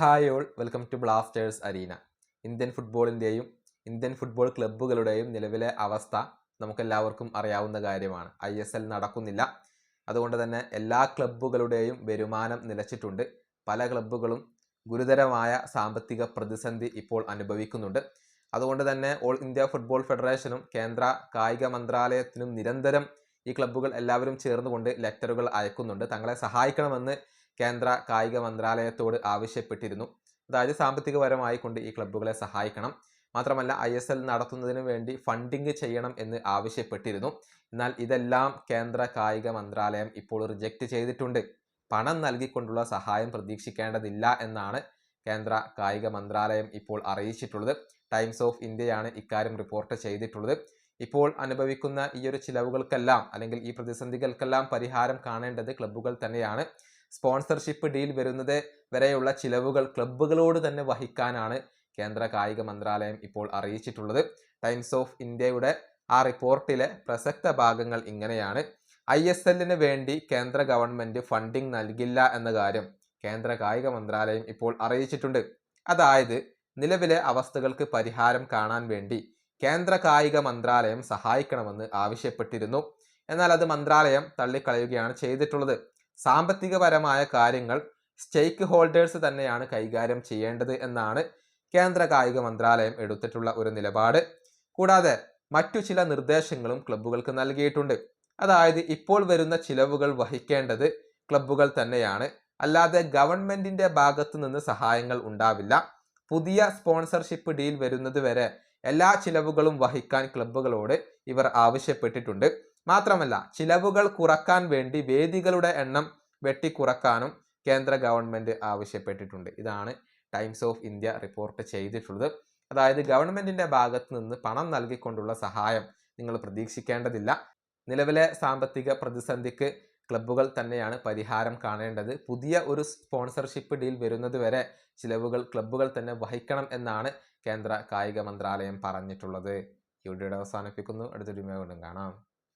Hi all welcome to Blasters arena. Indian ഫുട്ബോളിന്റെയും Indian football ക്ലബ്ബുകളുടെയും നിലവിലെ അവസ്ഥ നമുക്കെല്ലാവർക്കും അറിയാവുന്ന കാര്യമാണ്. ഐ എസ് എൽ നടക്കുന്നില്ല. അതുകൊണ്ട് തന്നെ എല്ലാ ക്ലബ്ബുകളുടെയും വരുമാനം നിലച്ചിട്ടുണ്ട്. പല ക്ലബ്ബുകളും ഗുരുതരമായ സാമ്പത്തിക പ്രതിസന്ധി ഇപ്പോൾ അനുഭവിക്കുന്നുണ്ട്. അതുകൊണ്ട് തന്നെ ഓൾ ഇന്ത്യ ഫുട്ബോൾ ഫെഡറേഷനും കേന്ദ്ര കായിക മന്ത്രാലയത്തിനും നിരന്തരം ഈ ക്ലബ്ബുകൾ എല്ലാവരും ചേർന്നുകൊണ്ട് ലെറ്ററുകൾ അയക്കുന്നുണ്ട്. തങ്ങളെ സഹായിക്കണമെന്ന് കേന്ദ്ര കായിക മന്ത്രാലയത്തോട് ആവശ്യപ്പെട്ടിരുന്നു. അതായത് സാമ്പത്തികപരമായി കൊണ്ട് ഈ ക്ലബ്ബുകളെ സഹായിക്കണം. മാത്രമല്ല ഐ എസ് എൽ നടത്തുന്നതിന് വേണ്ടി ഫണ്ടിങ് ചെയ്യണം എന്ന് ആവശ്യപ്പെട്ടിരുന്നു. എന്നാൽ ഇതെല്ലാം കേന്ദ്ര കായിക മന്ത്രാലയം ഇപ്പോൾ റിജക്റ്റ് ചെയ്തിട്ടുണ്ട്. പണം നൽകിക്കൊണ്ടുള്ള സഹായം പ്രതീക്ഷിക്കേണ്ടതില്ല എന്നാണ് കേന്ദ്ര കായിക മന്ത്രാലയം ഇപ്പോൾ അറിയിച്ചിട്ടുള്ളത്. ടൈംസ് ഓഫ് ഇന്ത്യയാണ് ഇക്കാര്യം റിപ്പോർട്ട് ചെയ്തിട്ടുള്ളത്. ഇപ്പോൾ അനുഭവിക്കുന്ന ഈ ഒരു ചിലവുകൾക്കെല്ലാം അല്ലെങ്കിൽ ഈ പ്രതിസന്ധികൾക്കെല്ലാം പരിഹാരം കാണേണ്ടത് ക്ലബ്ബുകൾ തന്നെയാണ്. സ്പോൺസർഷിപ്പ് ഡീൽ വരുന്നത് വരെയുള്ള ചിലവുകൾ ക്ലബ്ബുകളോട് തന്നെ വഹിക്കാനാണ് കേന്ദ്ര കായിക മന്ത്രാലയം ഇപ്പോൾ അറിയിച്ചിട്ടുള്ളത്. ടൈംസ് ഓഫ് ഇന്ത്യയുടെ ആ റിപ്പോർട്ടിലെ പ്രസക്ത ഭാഗങ്ങൾ ഇങ്ങനെയാണ്. ഐ എസ് എല്ലിന് വേണ്ടി കേന്ദ്ര ഗവൺമെന്റ് ഫണ്ടിംഗ് നൽകില്ല എന്ന കാര്യം കേന്ദ്ര കായിക മന്ത്രാലയം ഇപ്പോൾ അറിയിച്ചിട്ടുണ്ട്. അതായത് നിലവിലെ അവസ്ഥകൾക്ക് പരിഹാരം കാണാൻ വേണ്ടി കേന്ദ്ര കായിക മന്ത്രാലയം സഹായിക്കണമെന്ന് ആവശ്യപ്പെട്ടിരുന്നു. എന്നാൽ അത് മന്ത്രാലയം തള്ളിക്കളയുകയാണ് ചെയ്തിട്ടുള്ളത്. സാമ്പത്തികപരമായ കാര്യങ്ങൾ സ്റ്റേക്ക് ഹോൾഡേഴ്സ് തന്നെയാണ് കൈകാര്യം ചെയ്യേണ്ടത് എന്നാണ് കേന്ദ്ര കായിക മന്ത്രാലയം എടുത്തിട്ടുള്ള ഒരു നിലപാട്. കൂടാതെ മറ്റു ചില നിർദ്ദേശങ്ങളും ക്ലബ്ബുകൾക്ക് നൽകിയിട്ടുണ്ട്. അതായത് ഇപ്പോൾ വരുന്ന ചിലവുകൾ വഹിക്കേണ്ടത് ക്ലബ്ബുകൾ തന്നെയാണ്. അല്ലാതെ ഗവൺമെന്റിന്റെ ഭാഗത്തു നിന്ന് സഹായങ്ങൾ ഉണ്ടാവില്ല. പുതിയ സ്പോൺസർഷിപ്പ് ഡീൽ വരുന്നത് വരെ എല്ലാ ചിലവുകളും വഹിക്കാൻ ക്ലബ്ബുകളോട് ഇവർ ആവശ്യപ്പെട്ടിട്ടുണ്ട്. മാത്രമല്ല ചിലവുകൾ കുറയ്ക്കാൻ വേണ്ടി വേദികളുടെ എണ്ണം വെട്ടിക്കുറക്കാനും കേന്ദ്ര ഗവൺമെന്റ് ആവശ്യപ്പെട്ടിട്ടുണ്ട്. ഇതാണ് ടൈംസ് ഓഫ് ഇന്ത്യ റിപ്പോർട്ട് ചെയ്തിട്ടുള്ളത്. അതായത് ഗവൺമെന്റിന്റെ ഭാഗത്ത് നിന്ന് പണം നൽകിക്കൊണ്ടുള്ള സഹായം നിങ്ങൾ പ്രതീക്ഷിക്കേണ്ടതില്ല. നിലവിലെ സാമ്പത്തിക പ്രതിസന്ധിക്ക് ക്ലബ്ബുകൾ തന്നെയാണ് പരിഹാരം കാണേണ്ടത്. പുതിയ ഒരു സ്പോൺസർഷിപ്പ് ഡീൽ വരുന്നത് വരെ ചിലവുകൾ ക്ലബ്ബുകൾ തന്നെ വഹിക്കണം എന്നാണ് കേന്ദ്ര കായിക മന്ത്രാലയം പറഞ്ഞിട്ടുള്ളത്. ഈ വീഡിയോയുടെ അവസാനിപ്പിക്കുന്നു. അടുത്തൊരു വീണ്ടും കാണാം.